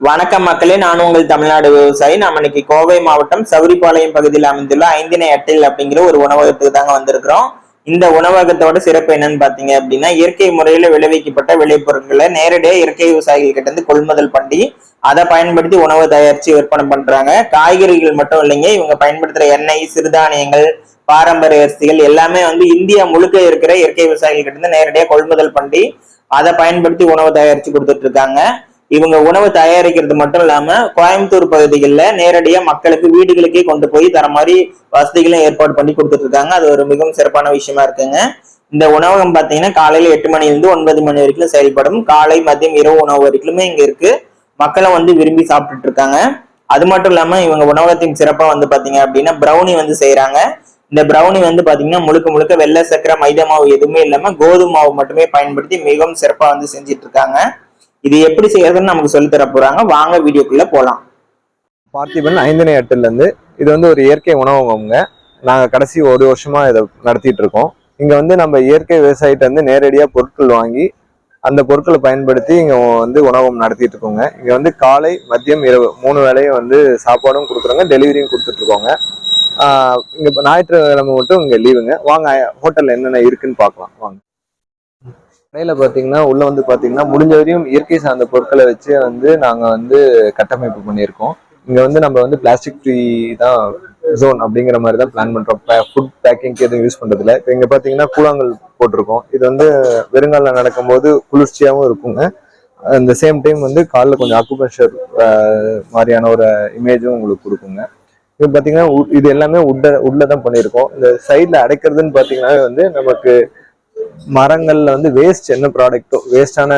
வணக்கம் மக்களே நான் உங்கள் தமிழ்நாடு விவசாயி. நம்ம இன்னைக்கு கோவை மாவட்டம் சவுரிபாளையம் பகுதியில் அமைந்துள்ள ஐந்தினை அட்டில் அப்படிங்கிற ஒரு உணவகத்துக்கு தாங்க வந்திருக்கிறோம். இந்த உணவகத்தோட சிறப்பு என்னன்னு பாத்தீங்க அப்படின்னா இயற்கை முறையில விளைவிக்கப்பட்ட விளைபொருட்களை நேரடியாக இயற்கை விவசாயிகள் கிட்ட இருந்து கொள்முதல் பண்ணி அதை பயன்படுத்தி உணவு தயாரிச்சு விற்பனை பண்றாங்க. காய்கறிகள் மட்டும் இல்லைங்க இவங்க பயன்படுத்துற எண்ணெய் சிறுதானியங்கள் பாரம்பரிய அரிசிகள் எல்லாமே வந்து இந்தியா முழுக்க இருக்கிற இயற்கை விவசாயிகள் கிட்ட இருந்து நேரடியாக கொள்முதல் பண்ணி அதை பயன்படுத்தி உணவு தயாரிச்சு கொடுத்துட்டு இருக்காங்க. இவங்க உணவு தயாரிக்கிறது மட்டும் இல்லாம கோயம்புத்தூர் பகுதிகளில் நேரடியாக மக்களுக்கு வீடுகளுக்கே கொண்டு போய் தர மாதிரி வசதிகளும் ஏற்பாடு பண்ணி கொடுத்துட்டு இருக்காங்க அது ஒரு மிகவும் சிறப்பான விஷயமா இருக்குங்க. இந்த உணவகம் பார்த்தீங்கன்னா காலையில எட்டு மணிலிருந்து ஒன்பது மணி வரைக்கும் செயல்படும். காலை மதியம் இரவு உணவு வரைக்குமே இங்க இருக்கு. மக்களும் வந்து விரும்பி சாப்பிட்டுட்டு இருக்காங்க அது மட்டும் இல்லாம இவங்க உணவகத்தின் சிறப்பா வந்து பாத்தீங்க அப்படின்னா பிரௌனி வந்து செய்யறாங்க இந்த ப்ரௌனி வந்து பாத்தீங்கன்னா முழுக்க முழுக்க வெள்ளை சக்கரை மைதா மாவு எதுவுமே இல்லாம கோதுமை மாவு மட்டுமே பயன்படுத்தி மிகவும் சிறப்பா வந்து செஞ்சிட்டு இருக்காங்க இது எப்படி செய்யறதுன்னு நமக்கு சொல்லி தர போறாங்க. வாங்க வீடியோக்குள்ள போலாம். பார்த்திபன் ஐந்தனை எட்டுல இருந்து இது வந்து ஒரு இயற்கை உணவகம்ங்க நாங்க கடைசி ஒரு வருஷமா இதை நடத்திட்டு இருக்கோம். இங்க வந்து நம்ம இயற்கை விவசாயிட்ட இருந்து நேரடியா பொருட்கள் வாங்கி அந்த பொருட்களை பயன்படுத்தி இங்க வந்து உணவகம் நடத்திட்டு இருக்கோங்க. இங்க வந்து காலை மதியம் இரவு மூணு வேளையும் வந்து சாப்பாடும் கொடுக்குறோங்க டெலிவரியும் கொடுத்துட்டு இருக்கோங்க. இங்க ஞாயிற்றுக்கிழமை மட்டும் இங்க லீவுங்க. வாங்க ஹோட்டல்ல என்னென்ன இருக்குன்னு பார்க்கலாம். வாங்க. கடையில் பார்த்தீங்கன்னா உள்ள வந்து பார்த்தீங்கன்னா முடிஞ்ச வரையும் இயற்கை சார்ந்த பொருட்களை வச்சு வந்து நாங்கள் வந்து கட்டமைப்பு பண்ணியிருக்கோம். இங்கே வந்து நம்ம வந்து பிளாஸ்டிக் ஃப்ரீ தான் ஜோன் அப்படிங்கிற மாதிரி தான் பிளான் பண்ணுறோம் ஃபுட் பேக்கிங்க்கு எதுவும் யூஸ் பண்ணுறதில்ல இப்போ இங்கே பார்த்தீங்கன்னா கூழாங்கல் போட்டிருக்கோம். இது வந்து வெறுங்காலில் நடக்கும்போது குளிர்ச்சியாகவும் இருக்குங்க. அந்த சேம் டைம் வந்து காலில் கொஞ்சம் அக்குபஷர் மாதிரியான ஒரு இமேஜும் உங்களுக்கு கொடுக்குங்க. இது பார்த்தீங்கன்னா இது எல்லாமே உட்ட உள்ள தான் பண்ணியிருக்கோம். இந்த சைடில் அடைக்கிறதுன்னு பார்த்தீங்கன்னா வந்து நமக்கு மரங்கள்ல வந்து வேஸ்ட் என்ன ப்ராடக்ட்டோ வேஸ்டான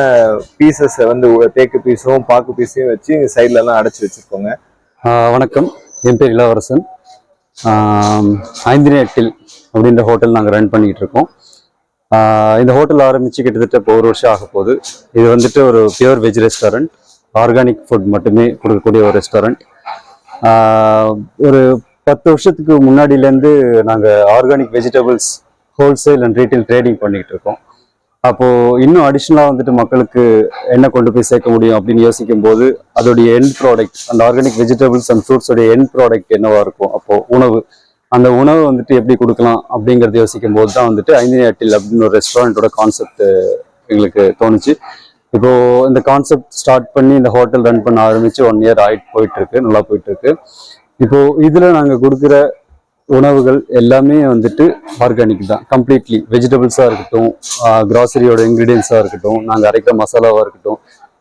பீசஸ் வந்து தேக்கு பீஸும் பாக்கு பீஸையும் வச்சு சைட்ல எல்லாம் அடைச்சு வச்சிருக்கோங்க. வணக்கம். என் பேர் இளவரசன். ஆம், அப்படின்ற ஹோட்டல் நாங்கள் ரன் பண்ணிக்கிட்டு இருக்கோம். இந்த ஹோட்டல் ஆரம்பித்து கிட்டத்தட்ட இப்போ ஒரு வருஷம் ஆக போகுது. இது வந்துட்டு ஒரு pure veg restaurant organic food மட்டுமே கொடுக்கக்கூடிய ஒரு ரெஸ்டாரண்ட் ஒரு பத்து வருஷத்துக்கு முன்னாடியிலேருந்து நாங்கள் organic vegetables wholesale and retail trading பண்ணிக்கிட்டு இருக்கோம் அப்போது இன்னும் அடிஷ்னலாக வந்துட்டு மக்களுக்கு என்ன கொண்டு போய் சேர்க்க முடியும் அப்படின்னு யோசிக்கும் போது அதோடைய எண்ட் ப்ராடக்ட் அந்த ஆர்கானிக் வெஜிடபிள்ஸ் அண்ட் ஃப்ரூட்ஸோடைய எண்ட் ப்ராடக்ட் என்னவா இருக்கும்? அப்போ உணவு. அந்த உணவு வந்துட்டு எப்படி கொடுக்கலாம் அப்படிங்கிறத யோசிக்கும் போது தான் வந்துட்டு ஐந்தினி அட்டில் அப்படின்னு ஒரு ரெஸ்டாரண்ட்டோட கான்செப்ட் எங்களுக்கு தோணுச்சு. இப்போ இந்த கான்செப்ட் ஸ்டார்ட் பண்ணி இந்த ஹோட்டல் ரன் பண்ண ஆரம்பிச்சு ஒன் இயர் ஆயிட்டு போயிட்டு இருக்கு நல்லா போயிட்டு இருக்கு. இப்போ இதுல நாங்க கொடுக்குற உணவுகள் எல்லாமே வந்துட்டு ஆர்கானிக் தான். கம்ப்ளீட்லி வெஜிடபிள்ஸாக இருக்கட்டும் கிராசரியோட இன்க்ரீடியன்ஸாக இருக்கட்டும் நாங்கள் அரைக்கிற மசாலாவாக இருக்கட்டும்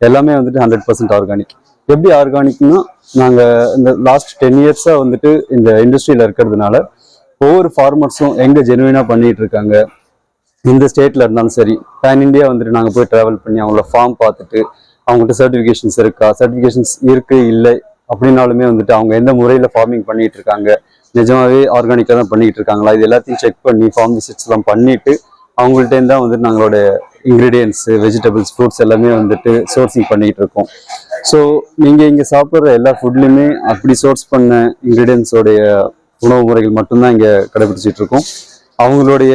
எல்லாமே வந்துட்டு ஹண்ட்ரட் பர்சன்ட் ஆர்கானிக் எப்படி ஆர்கானிக்னா நாங்கள் இந்த லாஸ்ட் டென் இயர்ஸாக வந்துட்டு இந்த இண்டஸ்ட்ரியில் இருக்கிறதுனால ஒவ்வொரு ஃபார்மர்ஸும் எங்கே ஜெனுவினாக பண்ணிகிட்டு இருக்காங்க. இந்த ஸ்டேட்டில் இருந்தாலும் சரி பேன் இந்தியா வந்துட்டு நாங்கள் போய் ட்ராவல் பண்ணி அவங்கள ஃபார்ம் பார்த்துட்டு அவங்ககிட்ட சர்டிஃபிகேஷன்ஸ் இருக்கா? சர்டிஃபிகேஷன்ஸ் இருக்குது இல்லை அப்படின்னாலுமே வந்துட்டு அவங்க எந்த முறையில் ஃபார்மிங் பண்ணிகிட்டு இருக்காங்க? நிஜமாவே ஆர்கானிக்காக தான் பண்ணிட்டு இருக்காங்களா? இது எல்லாத்தையும் செக் பண்ணி ஃபார்ம் விசிட்ஸ் எல்லாம் பண்ணிட்டு அவங்கள்ட்டேருந்து தான் வந்துட்டு நாங்களோட இன்க்ரீடியன்ஸ் வெஜிடபிள்ஸ் ஃப்ரூட்ஸ் எல்லாமே வந்துட்டு சோர்சிங் பண்ணிட்டு இருக்கோம். ஸோ நீங்கள் இங்கே சாப்பிட்ற எல்லா ஃபுட்லையுமே அப்படி சோர்ஸ் பண்ண இன்க்ரீடியன்ஸோடைய உணவு முறைகள் மட்டும்தான் இங்கே கடைபிடிச்சிட்டு இருக்கோம். அவங்களுடைய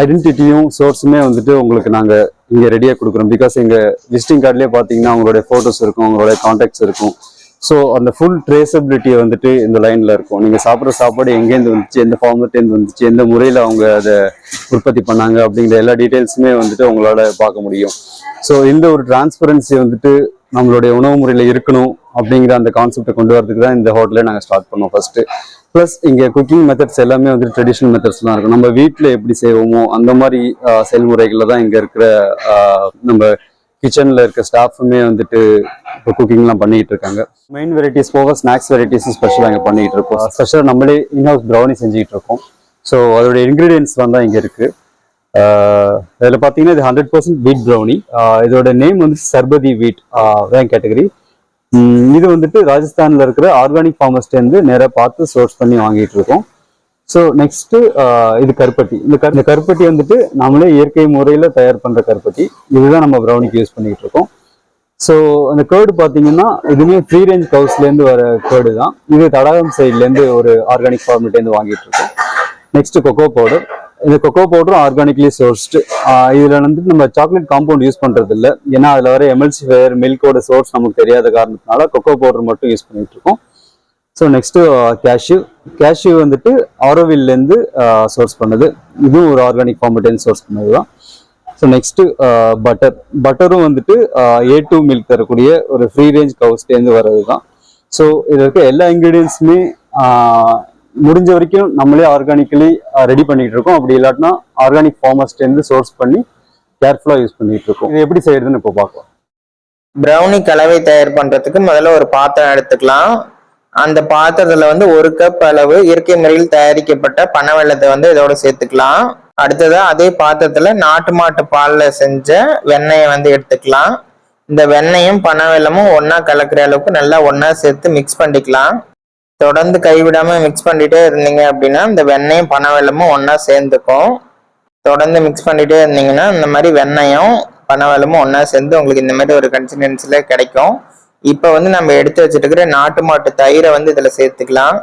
ஐடென்டிட்டியும் சோர்ஸுமே வந்துட்டு உங்களுக்கு நாங்கள் இங்கே ரெடியாக கொடுக்குறோம். பிகாஸ் எங்கள் விசிட்டிங் கார்ட்லேயே பார்த்தீங்கன்னா அவங்களுடைய ஃபோட்டோஸ் இருக்கும் அவங்களுடைய காண்டாக்ட்ஸ் இருக்கும். ஸோ அந்த ஃபுல் ட்ரேசபிலிட்டியை வந்துட்டு இந்த லைனில் இருக்கும். நீங்கள் சாப்பிட்ற சாப்பாடு எங்கேருந்து வந்துச்சு எந்த ஃபார்மர்ட்டேருந்து வந்துச்சு எந்த முறையில் அவங்க அதை உற்பத்தி பண்ணாங்க அப்படிங்கிற எல்லா டீட்டெயில்ஸுமே வந்துட்டு உங்களால் பார்க்க முடியும். ஸோ இந்த ஒரு டிரான்ஸ்பரன்சி வந்துட்டு நம்மளுடைய உணவு முறையில் இருக்கணும் அப்படிங்கிற அந்த கான்செப்டை கொண்டு வரதுக்கு தான் இந்த ஹோட்டலே நாங்கள் ஸ்டார்ட் பண்ணோம் ஃபஸ்ட்டு ப்ளஸ் இங்கே குக்கிங் மெத்தட்ஸ் எல்லாமே வந்துட்டு ட்ரெடிஷ்னல் மெத்தட்ஸ் தான் இருக்கும். நம்ம வீட்டில் எப்படி செய்வோமோ அந்த மாதிரி செயல்முறைகளில் தான் இங்கே இருக்கிற நம்ம கிச்சனில் இருக்க ஸ்டாஃபுமே வந்துட்டு இப்போ குக்கிங்லாம் பண்ணிக்கிட்டு இருக்காங்க மெயின் வெரைட்டிஸ் போக ஸ்நாக்ஸ் வெரைட்டிஸும் ஸ்பெஷலாக இங்கே பண்ணிக்கிட்டு இருக்கோம் ஸ்பெஷலாக நம்மளே இன்ஹவுஸ் ப்ரௌனி செஞ்சுக்கிட்டு இருக்கோம் ஸோ அதோட இன்க்ரீடியன்ஸ் தான் இங்கே இருக்குது இதில் பார்த்தீங்கன்னா இது ஹண்ட்ரட் பர்சன்ட் வீட் ப்ரௌனி இதோட நேம் வந்து சர்பதி வீட் தான் கேட்டகரி இது வந்துட்டு ராஜஸ்தானில் இருக்கிற ஆர்கானிக் ஃபார்மர்ஸ்டேருந்து நேராக பார்த்து சோர்ஸ் பண்ணி வாங்கிட்டு இருக்கோம் ஸோ நெக்ஸ்ட் uh, இது கருப்பட்டி. இந்த கரு- இந்த கருப்பட்டி வந்துட்டு நம்மளே இயற்கை முறையில் தயார் பண்ணுற கருப்பட்டி. இதுதான் நம்ம ப்ரௌனிக்கு யூஸ் பண்ணிக்கிட்டு இருக்கோம். ஸோ அந்த கேர்டு பார்த்தீங்கன்னா இதுவுமே ஃப்ரீ ரேஞ்ச் கவுஸ்லேருந்து வர கேர்டு தான். இது தடாகம் சைட்லேருந்து ஒரு ஆர்கானிக் ஃபார்மேட்லேருந்து வாங்கிட்டு இருக்கோம். நெக்ஸ்ட் கொக்கோ பவுடர் இந்த கொக்கோ பவுடரும் ஆர்கானிக்லி சோர்ஸ்டு இதில் வந்துட்டு நம்ம சாக்லேட் காம்பவுண்ட் யூஸ் பண்ணுறது இல்லை ஏன்னா அதில் வர எம்எல்சி ஃபேர் மில்கோட சோர்ஸ் நமக்கு தெரியாத காரணத்தினால கொக்கோ பவுடர் மட்டும் யூஸ் பண்ணிகிட்டு இருக்கோம். ஸோ நெக்ஸ்ட்டு கேஷ்யூ கேஷ்யூ வந்துட்டு ஆரோவில்லேருந்து சோர்ஸ் பண்ணுது. இதுவும் ஒரு ஆர்கானிக் ஃபார்மேட்லேருந்து சோர்ஸ் பண்ணது தான் ஸோ நெக்ஸ்ட்டு பட்டர் பட்டரும் வந்துட்டு ஏ டூ மில்க் தரக்கூடிய ஒரு ஃப்ரீ ரேஞ்ச் கவுஸ்லேருந்து வர்றது தான் ஸோ இதில் இருக்க எல்லா இன்க்ரீடியன்ஸுமே முடிஞ்ச வரைக்கும் நம்மளே ஆர்கானிக்கலி ரெடி பண்ணிகிட்டு இருக்கோம் அப்படி இல்லாட்டினா ஆர்கானிக் ஃபார்மர்ஸ்லேருந்து சோர்ஸ் பண்ணி கேர்ஃபுல்லாக யூஸ் பண்ணிகிட்டு இருக்கோம் இது எப்படி செய்யறதுன்னு இப்போ பார்க்கலாம் ப்ரௌனி கலவை தயார் பண்ணுறதுக்கு முதல்ல ஒரு பாத்திரம் எடுத்துக்கலாம். அந்த பாத்திரத்துல வந்து ஒரு கப் அளவு இயற்கை முறையில் தயாரிக்கப்பட்ட பனை வெள்ளத்தை வந்து இதோட சேர்த்துக்கலாம். அடுத்ததா அதே பாத்திரத்துல நாட்டு மாட்டு பால்ல செஞ்ச வெண்ணெயை வந்து எடுத்துக்கலாம். இந்த வெண்ணெயும் பனை வெள்ளமும் ஒண்ணா கலக்கிற அளவுக்கு நல்லா ஒன்றா சேர்த்து மிக்ஸ் பண்ணிக்கலாம். தொடர்ந்து கைவிடாம மிக்ஸ் பண்ணிட்டே இருந்தீங்க அப்படின்னா இந்த வெண்ணெயும் பனை வெள்ளமும் ஒண்ணா சேர்ந்துக்கும். தொடர்ந்து மிக்ஸ் பண்ணிட்டே இருந்தீங்கன்னா இந்த மாதிரி வெண்ணெயும் பனவெல்லமும் ஒன்றா சேர்ந்து உங்களுக்கு இந்த மாதிரி ஒரு கன்சிஸ்டன்சியில் கிடைக்கும். இப்போ வந்து நம்ம எடுத்து வச்சுட்டு இருக்கிற நாட்டு மாட்டு தயிரை வந்து இதில் சேர்த்துக்கலாம்.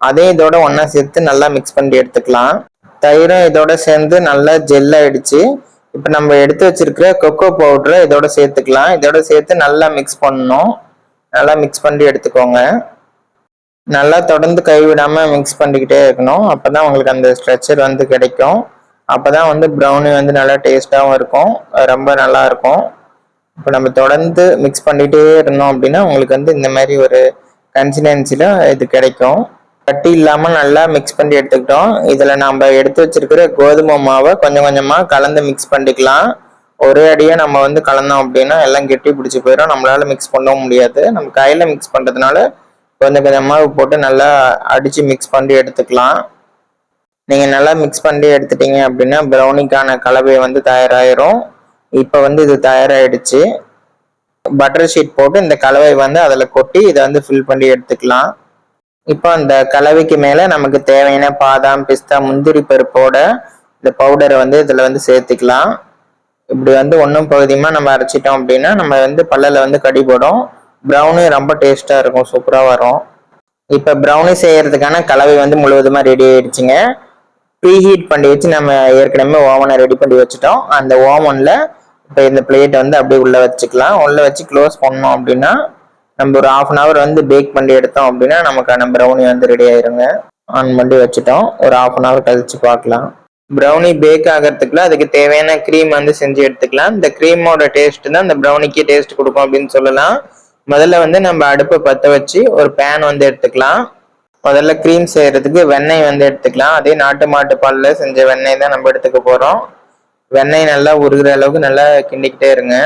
அதையும் இதோட ஒன்றா சேர்த்து நல்லா மிக்ஸ் பண்ணி எடுத்துக்கலாம். தயிரும் இதோட சேர்ந்து நல்லா ஜெல் ஆயிடுச்சு. இப்போ நம்ம எடுத்து வச்சிருக்கிற கொக்கோ பவுடரை இதோட சேர்த்துக்கலாம். இதோட சேர்த்து நல்லா மிக்ஸ் பண்ணணும். நல்லா மிக்ஸ் பண்ணி எடுத்துக்கோங்க. நல்லா தொடர்ந்து கைவிடாமல் மிக்ஸ் பண்ணிக்கிட்டே இருக்கணும். அப்போ தான் உங்களுக்கு அந்த ஸ்ட்ரக்சர் வந்து கிடைக்கும். அப்போ தான் வந்து ப்ரௌனி வந்து நல்லா டேஸ்ட்டாகவும் இருக்கும். ரொம்ப நல்லா இருக்கும். இப்போ நம்ம தொடர்ந்து மிக்ஸ் பண்ணிகிட்டே இருந்தோம் அப்படின்னா உங்களுக்கு வந்து இந்த மாதிரி ஒரு கன்சிஸ்டன்சில இது கிடைக்கும். கட்டி இல்லாமல் நல்லா மிக்ஸ் பண்ணி எடுத்துக்கிட்டோம். இதில் நம்ம எடுத்து வச்சிருக்கிற கோதுமை மாவை கொஞ்சம் கொஞ்சமாக கலந்து மிக்ஸ் பண்ணிக்கலாம். ஒரே அடியாக நம்ம வந்து கலந்தோம் அப்படின்னா எல்லாம் கெட்டி பிடிச்சி போயிடும். நம்மளால் மிக்ஸ் பண்ணவும் முடியாது. நம்ம கையில் மிக்ஸ் பண்ணுறதுனால கொஞ்சம் கொஞ்சமாக போட்டு நல்லா அடித்து மிக்ஸ் பண்ணி எடுத்துக்கலாம். நீங்கள் நல்லா மிக்ஸ் பண்ணி எடுத்துட்டீங்க அப்படின்னா ப்ரௌனிக்கான கலவை வந்து தயாராகிரும் இப்போ வந்து இது தயாராகிடுச்சு பட்டர் ஷீட் போட்டு இந்த கலவை வந்து அதில் கொட்டி இதை வந்து ஃபில் பண்ணி எடுத்துக்கலாம். இப்போ அந்த கலவைக்கு மேலே நமக்கு தேவையான பாதாம் பிஸ்தா முந்திரி பருப்போட இந்த பவுடரை வந்து இதில் வந்து சேர்த்துக்கலாம். இப்படி வந்து ஒன்றும் பகுதியுமா நம்ம அரைச்சிட்டோம் அப்படின்னா நம்ம வந்து பல்லில் வந்து கடி போடும் ப்ரௌனி ரொம்ப டேஸ்ட்டாக இருக்கும் சூப்பராக வரும். இப்போ ப்ரௌனி செய்கிறதுக்கான கலவை வந்து முழுவதுமாக ரெடி ஆயிடுச்சுங்க. ப்ரீஹீட் பண்ணி வச்சு நம்ம ஏற்கனவே ஓவனை ரெடி பண்ணி வச்சுட்டோம். அந்த ஓவனில் இப்போ இந்த பிளேட்டை வந்து அப்படியே உள்ளே வச்சுக்கலாம். உள்ளே வச்சு க்ளோஸ் பண்ணோம் அப்படின்னா நம்ம ஒரு ஆஃப் அன் ஹவர் வந்து பேக் பண்ணி எடுத்தோம் அப்படின்னா நமக்கான ப்ரௌனி வந்து ரெடி ஆயிருங்க. ஆன் பண்ணி வச்சுட்டோம். ஒரு ஆஃப் அன் ஹவர் கழிச்சு பார்க்கலாம். ப்ரௌனி பேக் ஆகிறதுக்குள்ள அதுக்கு தேவையான க்ரீம் வந்து செஞ்சு எடுத்துக்கலாம். இந்த க்ரீமோட டேஸ்ட் தான் இந்த ப்ரௌனிக்கு டேஸ்ட் கொடுக்கும் அப்படின்னு சொல்லலாம். முதல்ல வந்து நம்ம அடுப்பை பற்ற வச்சு ஒரு பேன் வந்து எடுத்துக்கலாம். முதல்ல க்ரீம் செய்யறதுக்கு வெண்ணெய் வந்து எடுத்துக்கலாம். அதே நாட்டு மாட்டு பாலில் செஞ்ச வெண்ணெய் தான் நம்ம எடுத்துக்க போகிறோம் வெண்ணெய் நல்லா உருகிற அளவுக்கு நல்லா கிண்டிக்கிட்டே இருங்க.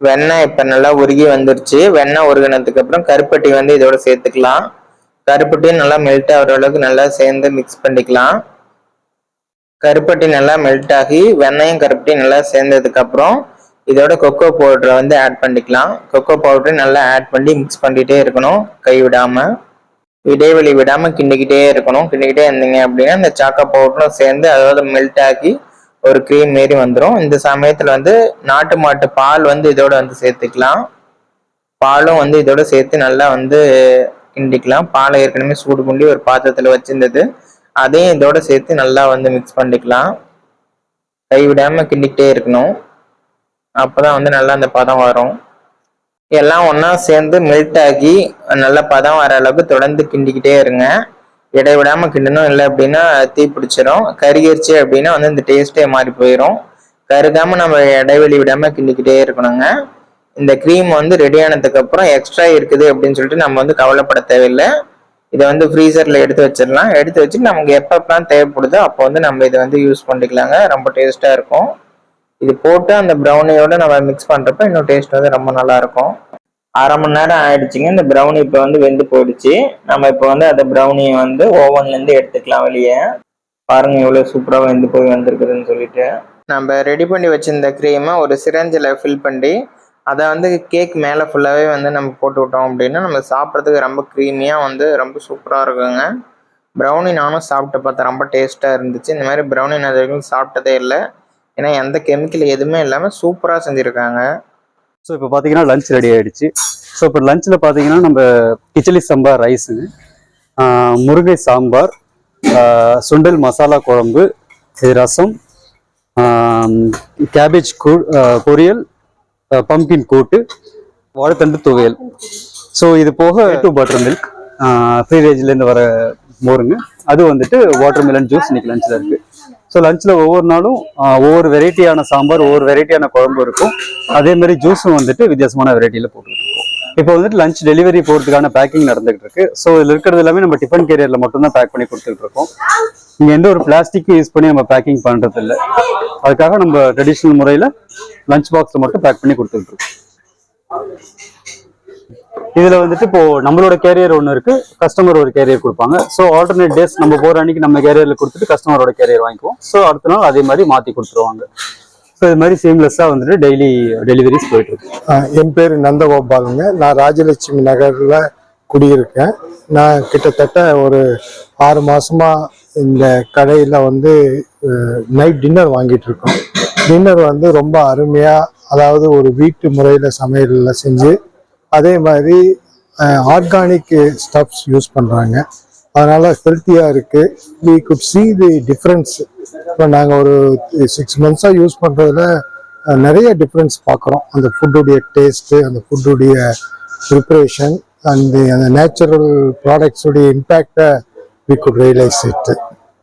வெண்ணெய் இப்போ நல்லா உருகி வந்துருச்சு. வெண்ணெய் உருகினதுக்கு அப்புறம் கருப்பட்டி வந்து இதோட சேர்த்துக்கலாம். கருப்பட்டியும் நல்லா மெல்ட் ஆகிற அளவுக்கு நல்லா சேர்ந்து மிக்ஸ் பண்ணிக்கலாம். கருப்பட்டி நல்லா மெல்ட் ஆகி வெண்ணெயும் கருப்பட்டியும் நல்லா சேர்ந்ததுக்கு அப்புறம் இதோட கொக்கோ பவுடரை வந்து ஆட் பண்ணிக்கலாம். கொக்கோ பவுடரை நல்லா ஆட் பண்ணி மிக்ஸ் பண்ணிகிட்டே இருக்கணும் கை இடைவெளி விடாம கிண்டிக்கிட்டே இருக்கணும். கிண்டிக்கிட்டே இருந்தீங்க அப்படின்னா இந்த சாக்கா பவுடரும் சேர்ந்து அதாவது மெல்ட் ஆகி ஒரு க்ரீம் மாரி வந்துடும் இந்த சமயத்துல வந்து நாட்டு மாட்டு பால் வந்து இதோட வந்து சேர்த்துக்கலாம். பாலும் வந்து இதோட சேர்த்து நல்லா வந்து கிண்டிக்கலாம். பாலை ஏற்கனவே சூடு பண்ணி ஒரு பாத்திரத்துல வச்சிருந்தது. அதையும் இதோட சேர்த்து நல்லா வந்து மிக்ஸ் பண்ணிக்கலாம். கை விடாம கிண்டிக்கிட்டே இருக்கணும். அப்பதான் வந்து நல்லா அந்த பதம் வரும். எல்லாம் ஒன்றா சேர்ந்து மெல்ட் ஆகி நல்ல பதம் வர அளவுக்கு தொடர்ந்து கிண்டிக்கிட்டே இருங்க. இடைவிடாமல் கிண்டணும் இல்லை அப்படின்னா தீ பிடிச்சிரும். கருகிருச்சு அப்படின்னா வந்து இந்த டேஸ்ட்டே மாறி போயிடும் கருகாமல் நம்ம இடைவெளி விடாமல் கிண்டிக்கிட்டே இருக்கணுங்க. இந்த க்ரீம் வந்து ரெடி ஆனதுக்கப்புறம் எக்ஸ்ட்ரா இருக்குது அப்படின்னு சொல்லிட்டு நம்ம வந்து கவலைப்பட தேவையில்லை. இதை வந்து ஃப்ரீசரில் எடுத்து வச்சிடலாம். எடுத்து வச்சுட்டு நமக்கு எப்பப்பெல்லாம் தேவைப்படுதோ அப்போ வந்து நம்ம இதை வந்து யூஸ் பண்ணிக்கலாங்க. ரொம்ப டேஸ்ட்டாக இருக்கும். இது போட்டு அந்த ப்ரௌனியோட நம்ம மிக்ஸ் பண்ணுறப்ப இன்னும் டேஸ்ட் வந்து ரொம்ப நல்லா இருக்கும் அரை மணி நேரம் ஆயிடுச்சுங்க. இந்த ப்ரௌனி இப்போ வந்து வெந்து போயிடுச்சு. நம்ம இப்போ வந்து அந்த ப்ரௌனியை வந்து ஓவன்லேருந்து எடுத்துக்கலாம் வெளியே. பாருங்க எவ்வளோ சூப்பராக வெந்து போய் வந்திருக்குதுன்னு சொல்லிட்டு. நம்ம ரெடி பண்ணி வச்சிருந்த க்ரீமை ஒரு சிரஞ்சில் ஃபில் பண்ணி அதை வந்து கேக் மேலே ஃபுல்லாகவே வந்து நம்ம போட்டு விட்டோம் அப்படின்னா நம்ம சாப்பிட்றதுக்கு ரொம்ப க்ரீமியாக வந்து ரொம்ப சூப்பராக இருக்குங்க. ப்ரௌனி நானும் சாப்பிட்டு பார்த்தேன் ரொம்ப டேஸ்ட்டாக இருந்துச்சு. இந்த மாதிரி ப்ரௌனி நான் இது வரைக்கும் சாப்பிட்டதே இல்லை. ஏன்னா எந்த கெமிக்கல் எதுவுமே இல்லாமல் சூப்பராக செஞ்சுருக்காங்க. ஸோ இப்போ பார்த்தீங்கன்னா லஞ்ச் ரெடி ஆகிடுச்சு ஸோ இப்போ லஞ்சில் பார்த்தீங்கன்னா நம்ம கிச்சலி சம்பார் ரைஸு முருங்கை சாம்பார் சுண்டல் மசாலா குழம்பு இது ரசம் கேபேஜ் கூ பொரியல் பம்பின் கூட்டு வாழைத்தண்டு துவையல். ஸோ இது போக டூ பட்டர் மில்க் ஃப்ரீ ரேஜ்லேருந்து வர மோருங்க. அது வந்துட்டு வாட்டர் மிலன் ஜூஸ் இன்னைக்கு லஞ்சில் இருக்குது ஸோ லஞ்சில் ஒவ்வொரு நாளும் ஒவ்வொரு வெரைட்டியான சாம்பார் ஒவ்வொரு வெரைட்டியான குழம்பு இருக்கும். அதே மாதிரி ஜூஸும் வந்துட்டு வித்தியாசமான வெரைட்டியில் போட்டுக்கிட்டு இருக்கோம் இப்போ வந்துட்டு லஞ்ச் டெலிவரி போகிறதுக்கான பேக்கிங் நடந்துகிட்டு இருக்கு ஸோ இதில் இருக்கிறது எல்லாமே நம்ம டிஃபன் கேரியரில் மட்டும்தான் பேக் பண்ணி கொடுத்துட்டு இருக்கோம் இங்கே எந்த ஒரு பிளாஸ்டிக்கும் யூஸ் பண்ணி நம்ம பேக்கிங் பண்ணுறது இல்லை அதுக்காக நம்ம ட்ரெடிஷ்னல் முறையில் லஞ்ச் பாக்ஸில் மட்டும் பேக் பண்ணி கொடுத்துட்டு இருக்கோம் இதில் வந்துட்டு இப்போ நம்மளோட கேரியர் ஒன்று இருக்கு. கஸ்டமர் ஒரு கேரியர் கொடுப்பாங்க. ஸோ ஆல்டர்னேட் டேஸ் நம்ம போற அன்னைக்கு நம்ம கேரியரில் கொடுத்துட்டு கஸ்டமரோட கேரியர் வாங்கிக்குவோம். ஸோ அடுத்த நாள் அதே மாதிரி மாற்றி கொடுத்துருவாங்க. ஸோ இது மாதிரி சீம்லெஸ்ஸாக வந்துட்டு டெய்லி டெலிவரிஸ் போயிட்டு இருக்கு என் பேர் நந்தகோபாலுங்க. நான் ராஜலட்சுமி நகரில் குடியிருக்கேன். நான் கிட்டத்தட்ட ஒரு ஆறு மாதமாக இந்த கடையில் வந்து நைட் டின்னர் வாங்கிட்டு இருக்கோம் டின்னர் வந்து ரொம்ப அருமையாக அதாவது ஒரு வீட்டு முறையில் சமையலில் செஞ்சு அதே மாதிரி ஆர்கானிக் ஸ்டப்ஸ் யூஸ் பண்ணுறாங்க அதனால் ஹெல்த்தியாக இருக்குது we could see the difference இப்போ நாங்கள் ஒரு சிக்ஸ் மந்த்ஸாக யூஸ் பண்ணுறதுல நிறைய டிஃப்ரென்ஸ் பார்க்குறோம் அந்த ஃபுட்டுடைய டேஸ்ட்டு அந்த ஃபுட்டுடைய ப்ரிப்ரேஷன் அண்ட் அந்த நேச்சுரல் ப்ராடக்ட்ஸுடைய இம்பேக்டை வி குட் ரியலைஸ் இட்டு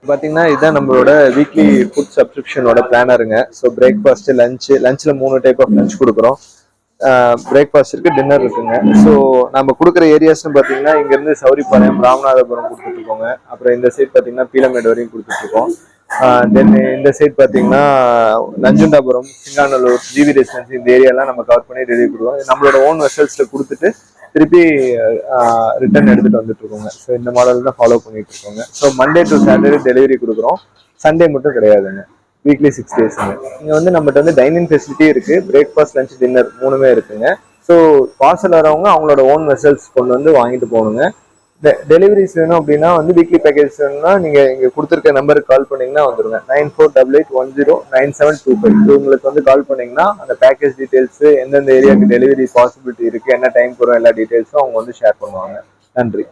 பார்த்தீங்கன்னா இதுதான் நம்மளோட வீக்லி ஃபுட் சப்ஸ்கிரிப்ஷனோட பிளானருங்க ஸோ பிரேக்ஃபாஸ்ட்டு லஞ்சு லஞ்சில் மூணு டைப் ஆஃப் லஞ்ச் கொடுக்குறோம். பிரேக்ஃபாஸ்ட் இருக்கு டின்னர் இருக்குங்க. ஸோ நம்ம கொடுக்குற ஏரியாஸ்னு பார்த்தீங்கன்னா இங்கேருந்து சௌரிபாளையம் ராமநாதபுரம் கொடுத்துட்ருக்கோங்க. அப்புறம் இந்த சைட் பார்த்தீங்கன்னா பீலமேடு வரையும் கொடுத்துட்ருக்கோம். தென் இந்த சைட் பார்த்தீங்கன்னா நஞ்சுண்டாபுரம் சிங்காநல்லூர் ஜிவி ரெசிடென்சி இந்த ஏரியாலாம் நம்ம கவர் பண்ணி டெலிவரி கொடுவோம் நம்மளோட ஓன் வெசல்ஸில் கொடுத்துட்டு திருப்பி ரிட்டர்ன் எடுத்துட்டு வந்துட்டு இருக்கோங்க ஸோ இந்த மாடல் தான் ஃபாலோ பண்ணிட்டு இருக்கோங்க so Monday to Saturday delivery கொடுக்குறோம். சண்டே மட்டும் கிடையாதுங்க. வீக்லி சிக்ஸ் டேஸுங்க இங்கே வந்து நம்மகிட்ட வந்து டைனிங் ஃபெசிலிட்டி இருக்கு. பிரேக்ஃபாஸ்ட் லஞ்ச் டின்னர் மூணுமே இருக்குங்க. ஸோ பார்சல் வரவங்க அவங்களோட ஓன் வெசல்ஸ் கொண்டு வந்து வாங்கிட்டு போகணுங்க. டெலிவரிஸ் வேணும் அப்படின்னா வந்து வீக்லி பேக்கேஜ் வேணும்னா நீங்க இங்க கொடுத்துருக்க நம்பருக்கு கால் பண்ணீங்கன்னா வந்துருங்க. Nine four double eight one zero nine seven two five உங்களுக்கு வந்து கால் பண்ணீங்கன்னா அந்த பேக்கேஜ் டீடைல்ஸ் எந்தெந்த ஏரியாவுக்கு டெலிவரி பாசிபிலிட்டி இருக்கு என்ன டைம் வரும் எல்லா டீடைல்ஸும் அவங்க வந்து ஷேர் பண்ணுவாங்க. நன்றி.